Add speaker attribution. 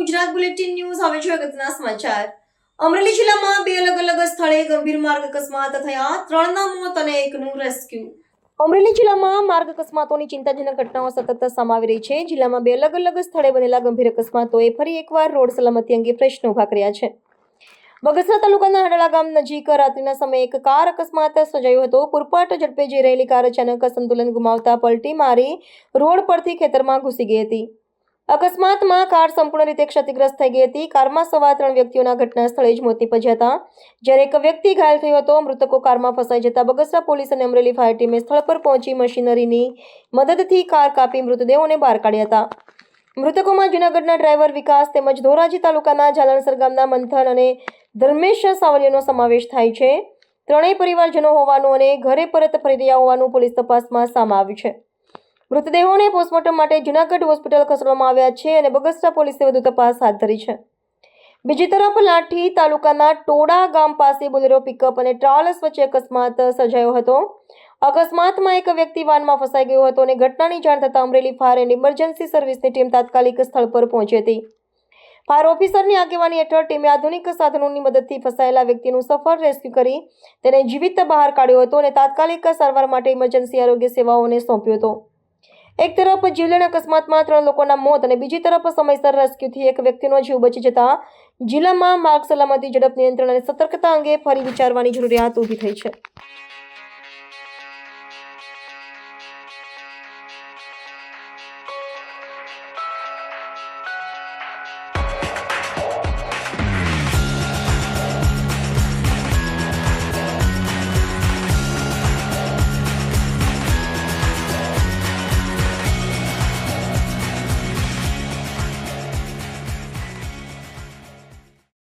Speaker 1: Gujarat bulletin news. હવે છે અગત્યના સમાચાર. અમરેલી જિલ્લામાં બે અલગ અલગ સ્થળે ગંભીર માર્ગ અકસ્માત થયા. ત્રણના મોત અને એકનું રેસ્ક્યુ. અમરેલી જિલ્લામાં માર્ગ અકસ્માતોની ચિંતાજનક ઘટનાઓ સતત સમાવી રહી છે. જિલ્લામાં બે અલગ અલગ સ્થળે બનેલા ગંભીર અકસ્માતોએ ફરી એકવાર રોડ સલામતી અંગે પ્રશ્નો ઊભા કર્યા છે. બગસરા તાલુકાના હડાળા ગામ નજીક રાત્રિના સમયે એક કાર અકસ્માત સર્જાયો હતો. પૂરપાટ ઝડપે જઈ રહેલી કાર અચાનક સંતુલન ગુમાવતા પલટી મારી રોડ પરથી ખેતરમાં ઘૂસી ગઈ હતી. અકસ્માતમાં કાર સંપૂર્ણ રીતે ક્ષતિગ્રસ્ત થઈ ગઈ હતી. કારમાં સવાર ત્રણ વ્યક્તિઓના ઘટના સ્થળે જ મોત નીપજ્યા હતા. જ્યારે એક વ્યક્તિ ઘાયલ થયો હતો, મૃતકો કારમાં ફસાઈ જતા બગસરા પોલીસ અને અમરેલી ફાયર ટીમે સ્થળ પર પહોંચી મશીનરીની મદદથી કાર કાપી મૃતદેહોને બહાર કાઢ્યા હતા. મૃતકોમાં જૂનાગઢના ડ્રાઈવર વિકાસ તેમજ ધોરાજી તાલુકાના જાલણસર ગામના મંથન અને ધર્મેશ સાવલિયાનો સમાવેશ થાય છે. ત્રણેય પરિવારજનો હોવાનું અને ઘરે પરત ફરી રહ્યા હોવાનું પોલીસ તપાસમાં સામે આવ્યું છે. મૃતદેહોને પોસ્ટમોર્ટમ માટે જૂનાગઢ હોસ્પિટલ ખસેડવામાં આવ્યા છે અને બગસરા પોલીસે વધુ તપાસ હાથ ધરી છે. બીજી તરફ, લાઠી તાલુકાના ટોડા ગામ પાસે બોલેરો પિકઅપ અને ટ્રાવેલર્સ વચ્ચે અકસ્માત સર્જાયો હતો. અકસ્માતમાં એક વ્યક્તિ વાનમાં ફસાઈ ગયો હતો અને ઘટનાની જાણ થતાં અમરેલી ફાયર એન્ડ ઇમરજન્સી સર્વિસની ટીમ તાત્કાલિક સ્થળ પર પહોંચી હતી. ફાયર ઓફિસરની આગેવાની હેઠળ ટીમે આધુનિક સાધનોની મદદથી ફસાયેલા વ્યક્તિનું સફળ રેસ્ક્યુ કરી તેને જીવિત બહાર કાઢ્યો હતો અને તાત્કાલિક સારવાર માટે ઇમરજન્સી આરોગ્ય સેવાઓને સોંપ્યો હતો. એક તરફ જીવલેણ અકસ્માતમાં ત્રણ લોકોના મોત અને બીજી તરફ સમયસર રેસ્ક્યુથી એક વ્યક્તિનો જીવ બચી જતા જિલ્લામાં માર્ગ સલામતી ઝડપ નિયંત્રણ અને સતર્કતા અંગે ફરી વિચારવાની જરૂરિયાત ઊભી થઈ છે.